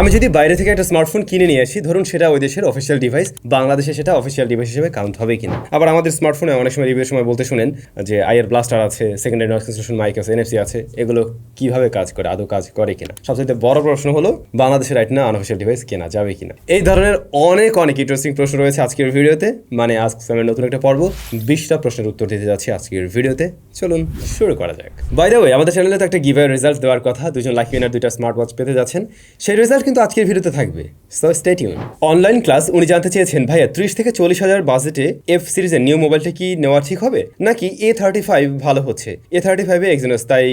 আমি যদি বাইরে থেকে একটা স্মার্টফোন কিনে নিয়ে আসি, ধরুন সেটা ওই দেশের অফিসিয়াল ডিভাইস বাংলাদেশে সেটা অফিসিয়াল ডিভাইস হিসেবে কাউন্ট হবে কিনা। আবার আমাদের স্মার্টফোনে অনেক সময় রিভিউর সময় বলতে শুনেন যে আইয়ার ব্লাস্টার আছে সেকেন্ডারি নয়েজ ক্যান্সেলেশন মাইক আছে এনএফসি আছে, এগুলো কীভাবে কাজ করে, আদৌ কাজ করে কিনা? সবচেয়ে বড় প্রশ্ন হলো বাংলাদেশের রাইট না আনঅফিসিয়াল ডিভাইস কেনা যাবে কিনা? এই ধরনের অনেক অনেক ইন্টারেস্টিং প্রশ্ন রয়েছে আজকের ভিডিওতে। মানে আজ সামের নতুন একটা পর্ব, বিশটা প্রশ্নের উত্তর দিতে যাচ্ছি আজকের ভিডিওতে। চলুন শুরু করা যাক। বাই ওয়ে আমাদের চ্যানেলে তো একটা গিভের রেজাল্ট দেওয়ার কথা, দুজন লাকি উইনার দুইটা স্মার্ট ওয়াচ পেতে যাচ্ছেন। সেই রেজাল্ট কিন্তু আজকের ভিডিওতে থাকবে। সো অনলাইন ক্লাস উনি জানতে চেয়েছেন, ভাইয়া, ত্রিশ থেকে চল্লিশ হাজার বাজেটে এফ সিরিজের নিউ মোবাইলটা কি নেওয়া ঠিক হবে? নাকি এ থার্টি ফাইভ ভালো হচ্ছে? এ থার্টি ফাইভে এক্সিনোস তাই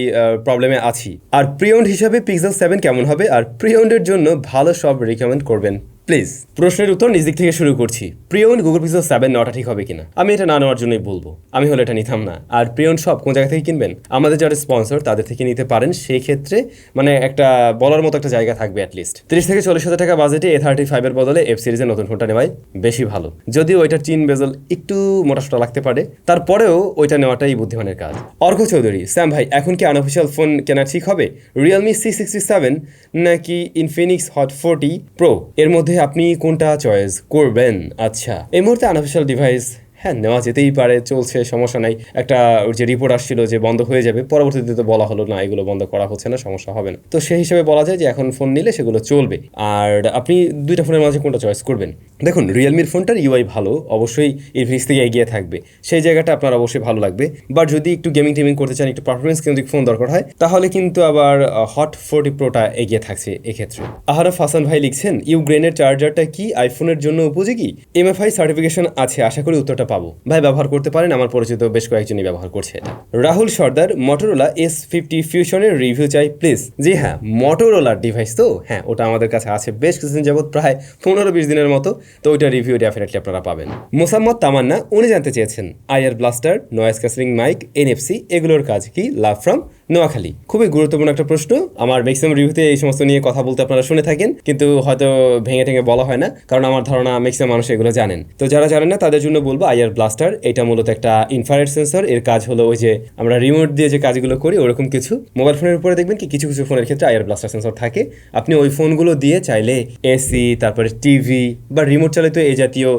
প্রবলেমে আছি। আর প্রিয়ন্ড হিসাবে পিক্সেল সেভেন কেমন হবে? আর প্রিয়ন্ডের জন্য ভালো সব রিকমেন্ড করবেন। প্লিজ, প্রশ্নের উত্তর নিজ দিক থেকে শুরু করছি। প্রিয়ন গুগল পিক্সেল সেভেন নটা ঠিক হবে কিনা? আমি এটা না নেওয়ার জন্যই বলব। আমি হলে এটা নিতাম না। আর প্রিয়ন সব কোন জায়গা থেকে কিনবেন? আমাদের যারা স্পন্সর তাদের থেকে নিতে পারেন। সেই ক্ষেত্রে মানে একটা বলার মতো একটা জায়গা থাকবে অ্যাটলিস্ট তিরিশ থেকে চল্লিশ হাজার টাকা বাজেটে এ থার্টি ফাইভের বদলে এফ সিরিজের নতুন ফোনটা নেওয়াই বেশি ভালো। যদিও ওইটার চিন বেজল একটু মোটাসোটা লাগতে পারে, তারপরেও ওইটা নেওয়াটাই বুদ্ধিমানের কাজ। অর্ক চৌধুরী, স্যাম ভাই, এখন কি আনঅফিসিয়াল ফোন কেনা ঠিক হবে? রিয়েলমি সি সিক্সটি সেভেন নাকি ইনফিনিক্স হট ফোরটি প্রো এর মধ্যে আপনি কোনটা চয়েস করবেন? আচ্ছা এই মুহূর্তে আনঅফিসিয়াল ডিভাইস হ্যাঁ নেওয়া যেতেই পারে, চলছে, সমস্যা নাই। একটা যে রিপোর্ট আসছিল যে বন্ধ হয়ে যাবে, পরবর্তীতে তো বলা হলো, না, এগুলো বন্ধ করা হচ্ছে না, সমস্যা হবে না। তো সেই হিসেবে বলা যায় যে এখন ফোন নিলে সেগুলো চলবে। আর আপনি দুইটা ফোনের মাঝে কোনটা চয়েস করবেন? দেখুন রিয়েলমির ফোনটার ইউআই ভালো, অবশ্যই ইনফিনিক্স থেকে এগিয়ে থাকবে। সেই জায়গাটা আপনার অবশ্যই ভালো লাগবে। বাট যদি একটু গেমিং টেমিং করতে চান, একটু পারফরমেন্স কেন্দ্রিক ফোন দরকার হয়, তাহলে কিন্তু আবার হট ফোর্টি প্রোটা এগিয়ে থাকছে এক্ষেত্রে। আহারফ হাসান ভাই লিখছেন ইউগ্রেনের চার্জারটা কি আইফোনের জন্য উপযোগী? এমএফআই সার্টিফিকেশন আছে, আশা করি উত্তরটা পাবো। ভাই, ব্যবহার করতে পারেন, আমার পরিচিত বেশ কয়েকজনই ব্যবহার করছে এটা। Rahul Sardar Motorola S fifty ফিউশনের review চাই প্লিজ জি হ্যাঁ মটোরোলার ডিভাইস তো? হ্যাঁ ওটা আমাদের কাছে আছে, বেশ কিছুদিন যাবৎ প্রায় পনেরো বিশ দিনের মতো। তো ওইটা রিভিউ ডেফিনেটলি আপনারা পাবেন। মোসাম্মদ তামান্না, উনি জানতে চেয়েছেন air blaster noise cancelling mic, NFC, এগুলোর কাজ কি? Love from Noakhali. খুবই গুরুত্বপূর্ণ একটা প্রশ্ন। আমার ম্যাক্সিমাম রিভিউতে এই সমস্ত নিয়ে কথা বলতে আপনারা শুনে থাকেন, কিন্তু হয়তো ভেঙে টেঙে বলা হয় না, কারণ আমার ধারণা ম্যাক্সিমাম মানুষ এগুলো জানেন। তো যারা জানেন না, তাদের জন্য বলব আইয়ার ব্লাস্টার এটা মূলত একটা ইনফ্রারেড সেন্সর এর কাজ হলো ওই যে আমরা রিমোট দিয়ে যে কাজগুলো করি, ওরকম কিছু। মোবাইল ফোনের উপরে দেখবেন কি, কিছু কিছু ফোনের ক্ষেত্রে আইয়ার ব্লাস্টার সেন্সর থাকে। আপনি ওই ফোনগুলো দিয়ে চাইলে এসি তারপরে টিভি বা রিমোট চালিত এই জাতীয়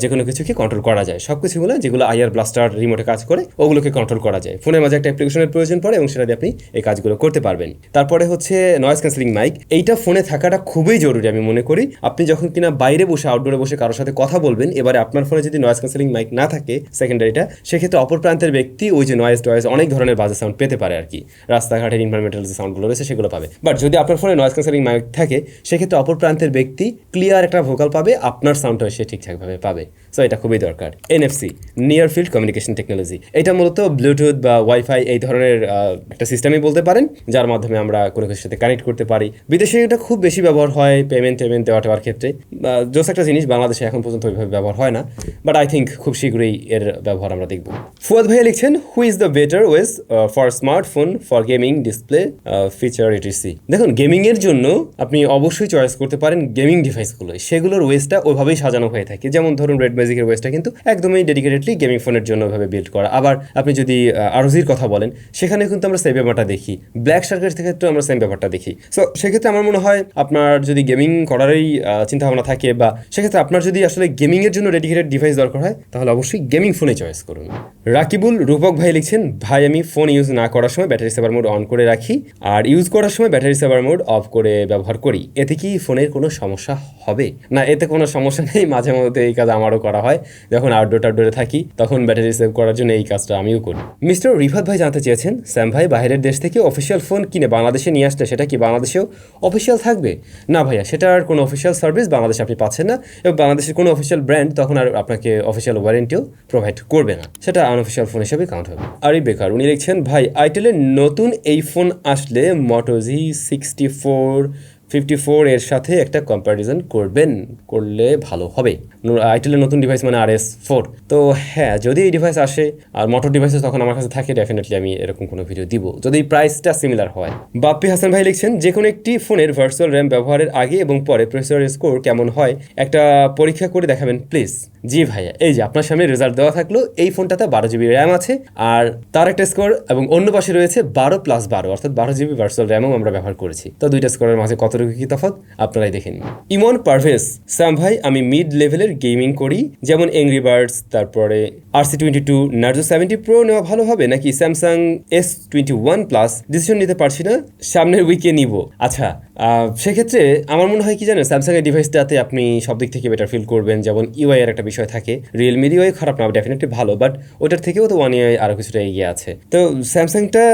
যে কোনো কিছুকে কন্ট্রোল করা যায়। সব কিছুগুলো যেগুলো আইয়ার ব্লাস্টার রিমোটে কাজ করে, ওগুলোকে কন্ট্রোল করা যায়। ফোনের মাঝে একটা অ্যাপ্লিকেশনের প্রয়োজন পড়ে এবং সেটা দিয়ে আপনি এই কাজগুলো করতে পারবেন। তারপরে হচ্ছে নয়েজ ক্যান্সেলিং মাইক এইটা ফোনে থাকাটা খুবই জরুরি আমি মনে করি। আপনি যখন কিনা বাইরে বসে আউটডোরে বসে কারোর সাথে কথা বলবেন, এবারে আপনার ফোনে যদি নয়েজ ক্যান্সেলিং মাইক না থাকে সেকেন্ডারিটা সেক্ষেত্রে অপর প্রান্তের ব্যক্তি ওই যে নয়েজ টয়েজ অনেক ধরনের বাজে সাউন্ড পেতে পারে আর কি। রাস্তাঘাটের ইনভারমেন্টাল যে সাউন্ডগুলো রয়েছে সেগুলো পাবে। বাট যদি আপনার ফোনে নয়েজ ক্যান্সেলিং মাইক থাকে, সেক্ষেত্রে অপর প্রান্তের ব্যক্তি ক্লিয়ার একটা ভোকাল পাবে, আপনার সাউন্ডটা সে ঠিকঠাকভাবে পাবে। সো এটা খুবই দরকার। NFC near field communication technology এটা মূলত ব্লুটুথ বা ওয়াইফাই এই ধরনের একটা সিস্টেমই বলতে পারেন, যার মাধ্যমে আমরা কোনো কিছুর সাথে কানেক্ট করতে পারি। বিদেশে এটা খুব বেশি ব্যবহার হয় পেমেন্ট টেমেন্ট দেওয়া টেওয়ার ক্ষেত্রে। জোস একটা জিনিস, বাংলাদেশে এখন পর্যন্ত ওইভাবে ব্যবহার হয় না। বাট আই থিঙ্ক খুব শীঘ্রই এর ব্যবহার আমরা দেখব। ফুয়াদ ভাইয়া লিখছেন who is the better ways for smartphone for gaming display feature ETC দেখুন গেমিংয়ের জন্য আপনি অবশ্যই চয়েস করতে পারেন গেমিং ডিভাইসগুলো সেগুলোর ওয়েসটা ওইভাবেই সাজানো হয়ে থাকে। যেমন ধরুন রেড ম্যাজিকের ওয়েসটা কিন্তু একদমই ডেডিকেটেডলি গেমিং ফোনের জন্য ওইভাবে বিল্ড করা। আবার আপনি যদি আরজির কথা বলেন সেখানে কিন্তু আমরা সেই ব্যাপারটা দেখি। ব্ল্যাক শার্কের ক্ষেত্রে আমরা সেম ব্যাপারটা দেখি। সো সেক্ষেত্রে আমার মনে হয় আপনার যদি গেমিং করারই চিন্তা ভাবনা থাকে বা সেক্ষেত্রে আপনার যদি আসলে গেমিং এর জন্য ডেডিকেটেড ডিভাইস দরকার হয়, তাহলে অবশ্যই গেমিং ফোনে চয়েস করুন। রাকিবুল, রূপক ভাই লিখছেন, ভাই, আমি ফোন ইউজ না করার সময় ব্যাটারি সেভার মোড অন করে রাখি আর ইউজ করার সময় ব্যাটারি সেভার মোড অফ করে ব্যবহার করি। এতে কি ফোনের কোনো সমস্যা হবে? না, এতে কোনো সমস্যা নেই। মাঝে মধ্যে এই কাজ আমারও করা হয়। যখন আউটডোর টাউটডোরে থাকি, তখন ব্যাটারি সেভ করার জন্য এই কাজটা আমিও করি। মিস্টার রিফাত ভাই জানতে চেয়েছেন স্যাম ভাই বাইরের দেশ থেকে অফিসিয়াল ফোন কিনে বাংলাদেশে নিয়ে আসলে সেটা কি বাংলাদেশেও অফিসিয়াল থাকবে? না ভাইয়া সেটার কোনো অফিসিয়াল সার্ভিস বাংলাদেশে আপনি পাচ্ছেন না এবং বাংলাদেশের কোনো অফিসিয়াল ব্র্যান্ড তখন আর আপনাকে অফিসিয়াল ওয়ারেন্টিও প্রোভাইড করবে না। সেটা আনঅফিসিয়াল ফোন হিসেবে কাউন্ট হবে। আর এই বেকার, উনি লিখছেন, ভাই আইটেলের নতুন এই ফোন আসলে Moto G sixty four fifty four এর সাথে একটা কম্প্যারিজন করবেন, করলে ভালো হবে। আইটেলের নতুন ডিভাইস মানে আর এস ফোর তো হ্যাঁ যদি এই ডিভাইস আসে, আর মোটর ডিভাইসে তখন আমার কাছে থাকে ডেফিনেটলি আমি এরকম কোনো ভিডিও দিব। যদি প্রাইসটা সিমিলার হয়। বাপ্পি হাসান ভাই লিখছেন যে কোনো একটি ফোনের ভার্চুয়াল র্যাম ব্যবহারের আগে এবং পরে প্রসেসর স্কোর কেমন হয়, একটা পরীক্ষা করে দেখাবেন প্লিজ জি ভাইয়া, এই যে আপনার সামনে রেজাল্ট দেওয়া থাকল, এই ফোনটাতে বারো জিবি র্যাম আছে, আর তার একটা স্কোর এবং অন্য পাশে রয়েছে বারো প্লাস বারো, অর্থাৎ বারো জিবি ভার্চুয়াল র্যামও আমরা ব্যবহার করেছি। তো দুইটা স্কোরের মাঝে কতটুকু কি তফাৎ? আপনারাই দেখেন ইমন পারভেজ স্যাম ভাই, আমি মিড লেভেলের গেমিং করি, যেমন এংরি বার্ডস তারপরে RC twenty two Narzo seventy Pro নেওয়া ভালো হবে নাকি Samsung S twenty one plus decision নিতে পারছি না, সামনের উইকে নিব। আচ্ছা সেক্ষেত্রে আমার মনে হয় কি জানেন স্যামসাং এর ডিভাইসটাতে আপনি সব দিক থেকে বেটার ফিল করবেন, যেমন ইউআই এর একটা বিষয় থাকে রিয়েলমির ইউআই খারাপ না ডেফিনেটলি ভালো বাট ওটার থেকেও তো ওয়ান ইউআই আরও কিছুটা এগিয়ে আছে। তো স্যামসাংটা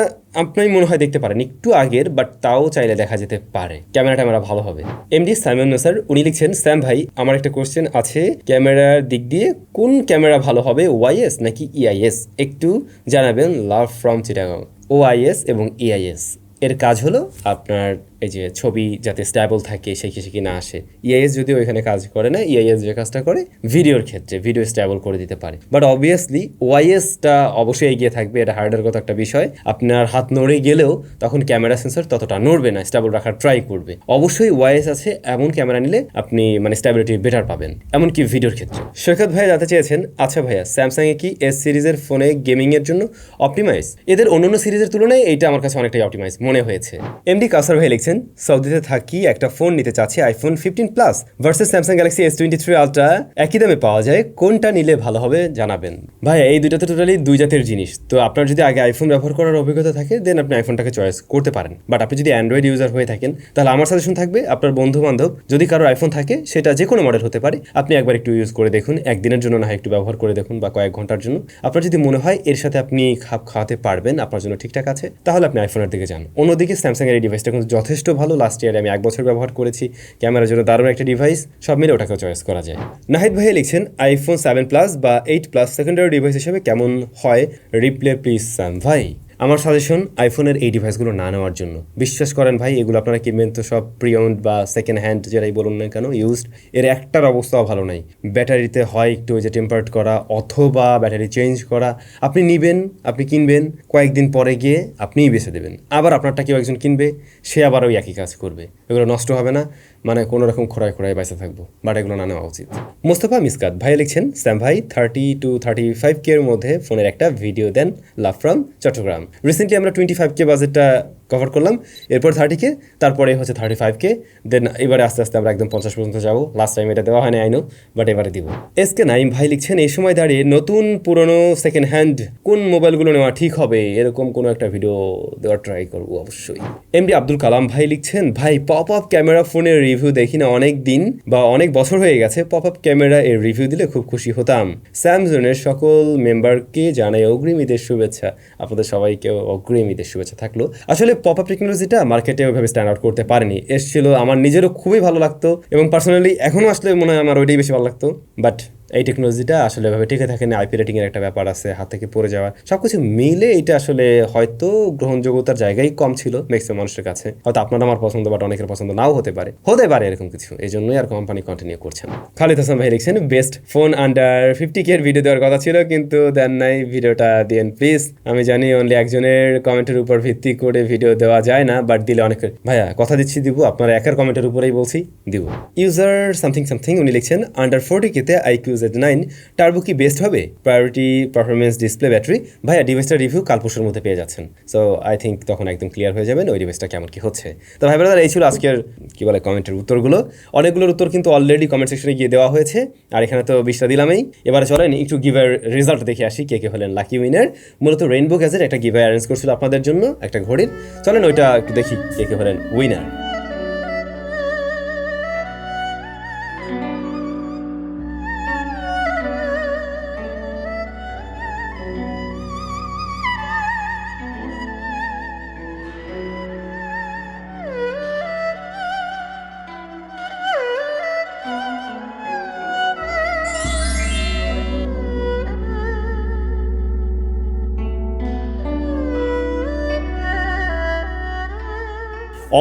আপনি মনে হয় দেখতে পারেন, একটু আগের বাট তাও চাইলে দেখা যেতে পারে। ক্যামেরাটা ট্যামেরা ভালো হবে। এমডি সাইমন স্যার উনি লিখছেন, স্যাম ভাই, আমার একটা কোয়েশ্চেন আছে। ক্যামেরার দিক দিয়ে কোন ক্যামেরা ভালো হবে ওয়াইএস নাকি ইআইএস একটু জানাবেন লাভ ফ্রম চিটাগাং ওআইএস এবং ইআইএস এর কাজ হলো আপনার এই যে ছবি যাতে স্ট্যাবল থাকে সেই কি না আসে। ইআইএস যদিও এখানে কাজ করে না ইআইএস যে কাজটা করে, ভিডিওর ক্ষেত্রে ভিডিও স্ট্যাবল করে দিতে পারে। বাট অবভিয়াসলি ওয়াইএসটা অবশ্যই এগিয়ে থাকবে, এটা হার্ডারগত একটা বিষয়। আপনার হাত নড়ে গেলেও তখন ক্যামেরা সেন্সর ততটা নড়বে না স্ট্যাবল রাখার ট্রাই করবে। অবশ্যই ওয়াইএস আছে, এমন ক্যামেরা নিলে আপনি মানে স্ট্যাবিলিটি বেটার পাবেন, এমনকি ভিডিওর ক্ষেত্রে। সৈকত ভাইয়া জানতে চেয়েছেন আচ্ছা ভাইয়া স্যামসাং এ কি এস সিরিজের ফোনে গেমিং এর জন্য অপটিমাইজ এদের অন্যান্য সিরিজের তুলনায় এইটা আমার কাছে অনেকটাই অপটিমাইজ মনে হয়েছে। এমডি কাসার ভাই লিখছেন সৌদিতে থাকি, একটা ফোন নিতে চাচ্ছি iPhone fifteen plus versus Samsung Galaxy S twenty three Ultra একই দামে পাওয়া যায়, কোনটা নিলে ভালো হবে জানাবেন। ভাই, এই দুইটা তো টোটালি দুই জাতের জিনিস। তো আপনার যদি আগে আইফোন ব্যবহার করার অভিজ্ঞতা থাকে দেন আপনি আইফোনটাকে চয়েস করতে পারেন। বাট আপনি যদি অ্যান্ড্রয়েড ইউজার হয়ে থাকেন, তাহলে আমার সাজেশন থাকবে, আপনার বন্ধু বান্ধব যদি কারও আইফোন থাকে, সেটা যে কোনো মডেল হতে পারে, আপনি একবার একটু ইউজ করে দেখুন, একদিনের জন্য না হয় একটু ব্যবহার করে দেখুন, বা কয়েক ঘণ্টার জন্য। আপনার যদি মনে হয় এর সাথে আপনি খাপ খাওয়াতে পারবেন, আপনার জন্য ঠিকঠাক আছে, তাহলে আপনি আইফোনের দিকে যান। অন্যদিকে স্যামসাং এর ডিভাইসটা কিন্তু যথেষ্ট ভালো। লাস্ট ইয়ারে আমি এক বছর ব্যবহার করেছি, ক্যামেরার জন্য দারুণ একটা ডিভাইস সব মিলে ওটাকে চয়েস করা যায়। নাহিদ ভাই লিখছেন আইফোন সেভেন প্লাস বা এইট প্লাস সেকেন্ডারি ডিভাইস হিসেবে কেমন হয়? রিপ্লে প্লিজ স্যাম ভাই। আমার সাজেশন আইফোনের এই ডিভাইসগুলো না নেওয়ার জন্য। বিশ্বাস করেন ভাই, এগুলো আপনারা কিনবেন তো সব প্রিয়ন্ড বা সেকেন্ড হ্যান্ড যেটাই বলুন না কেন ইউজড এর একটার অবস্থাও ভালো নাই। ব্যাটারিতে হয় একটু ওই যে টেম্পার্ড করা অথবা ব্যাটারি চেঞ্জ করা। আপনি নিবেন, আপনি কিনবেন, কয়েকদিন পরে গিয়ে আপনিই বেছে দেবেন। আবার আপনারটা কেউ একজন কিনবে, সে আবার ওই একই কাজ করবে। এগুলো নষ্ট হবে না। মানে কোনো রকম খোড়ায় খোড়ায় বাইসা থাকব, বাট এগুলো না নেওয়া উচিত। মোস্তফা মিসকাত ভাই লিখছেন, স্যাম ভাই thirty two thirty five K এর মধ্যে ফোনের একটা ভিডিও দেন লাভ ফ্রম চট্টগ্রাম। রিসেন্টলি আমরা টোয়েন্টি ফাইভ কে বাজেটটা কভার করলাম। এরপর থার্টি কে, তারপরে হচ্ছে থার্টি ফাইভ কে দেন এবারে আস্তে আস্তে আমরা একদম পঞ্চাশ পর্যন্ত যাব। লাস্ট টাইম এটা দেওয়া হয়নি আইনো বাট এবারে দিব। এস কে নাইম ভাই লিখছেন, এই সময় দাঁড়িয়ে নতুন, পুরনো সেকেন্ড হ্যান্ড কোন মোবাইলগুলো নেওয়া ঠিক হবে? এরকম কোনো একটা ভিডিও দেওয়ার ট্রাই করব অবশ্যই। এমডি আব্দুল কালাম ভাই লিখছেন, ভাই পপ আপ ক্যামেরা ফোনের রিভিউ দেখি না অনেক দিন বা অনেক বছর হয়ে গেছে পপ আপ ক্যামেরা এর রিভিউ দিলে খুব খুশি হতাম। স্যামসংয়ের সকল মেম্বারকে জানাই অগ্রিম ঈদের শুভেচ্ছা। আপনাদের সবাইকে অগ্রিম ঈদের শুভেচ্ছা থাকল। আসলে পপ আপ টেকনোলজিটা মার্কেটে ওইভাবে স্ট্যান্ড আউট করতে পারেনি। এসছিল, আমার নিজেরও খুবই ভালো লাগতো এবং পার্সোনালি এখনও আসলে মনে হয় আমার ওইটাই বেশি ভালো লাগতো বাট এই টেকনোলজিটা আসলে এভাবে টিকে থাকে না আইপি রেটিংয়ের একটা ব্যাপার আছে, হাত থেকে পড়ে যাওয়া। সব কিছু মিলে এটা আসলে হয়তো গ্রহণযোগ্যতার জায়গায় কম ছিল ম্যাক্সিমাম মানুষের কাছে। হয়তো আপনার আমার পছন্দ বাট অনেকের পছন্দ নাও হতে পারে। হতে পারে এরকম কিছু। এই জন্যই আর কোম্পানি কন্টিনিউ করছেন খালিদ হাসান ভাই লিখছেন best phone under fifty K video দেওয়ার কথা ছিল, কিন্তু দেন নাই ভিডিওটা দিয়েন প্লিজ আমি জানি অনলি একজনের কমেন্টের উপর ভিত্তি করে ভিডিও দেওয়া যায় না বাট দিলে অনেক ভাইয়া, কথা দিচ্ছি, দিব। আপনার একার কমেন্টের উপরেই বলছি, দিব। ইউজার সামথিং সামথিং উনি লিখছেন আন্ডার ফোর্টি কেতে আইকিউ জেড নাইন টার্বো কি বেস্ট হবে প্রায়োরিটি পারফরমেন্স ডিসপ্লে ব্যাটারি ভাইয়া ডিভাইসটার রিভিউ কাল পরশুর মধ্যে পেয়ে যাচ্ছেন। সো আই থিঙ্ক তখন একদম ক্লিয়ার হয়ে যাবেন ওই ডিভাইসটা কেমন কি হচ্ছে। তো ভাই ব্রাদার এই ছিল আজকের, কি বলে কমেন্টের উত্তরগুলো। অনেকগুলোর উত্তর কিন্তু অলরেডি কমেন্ট সেকশনে গিয়ে দেওয়া হয়েছে। আর এখানে তো বিশটা দিলামই। এবারে চলেন একটু গিভার রেজাল্ট দেখে আসি কে কে হলেন লাকি উইনার মূলত রেইনবো গ্যাজের একটা গিভার অ্যারেঞ্জ করছিল আপনাদের জন্য, একটা ঘড়ির। চলেন ওইটা একটু দেখি কে কে হলেন উইনার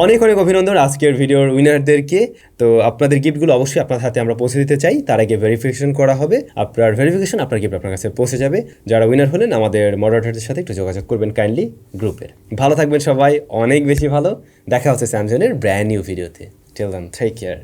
অনেক অনেক অভিনন্দন আজকের ভিডিওর উইনারদেরকে। তো আপনাদের গিফটগুলো অবশ্যই আপনার হাতে আমরা পৌঁছে দিতে চাই। তার আগে ভেরিফিকেশন করা হবে। আপনার ভেরিফিকেশন আপনার গিফট আপনার কাছে পৌঁছে যাবে। যারা উইনার হলেন, আমাদের মডারেটারদের সাথে একটু যোগাযোগ করবেন কাইন্ডলি গ্রুপের ভালো থাকবেন সবাই, অনেক বেশি ভালো। দেখা হচ্ছে স্যামসংয়ের ব্র্যান্ড নিউ ভিডিওতে টেল দেন টেক কেয়ার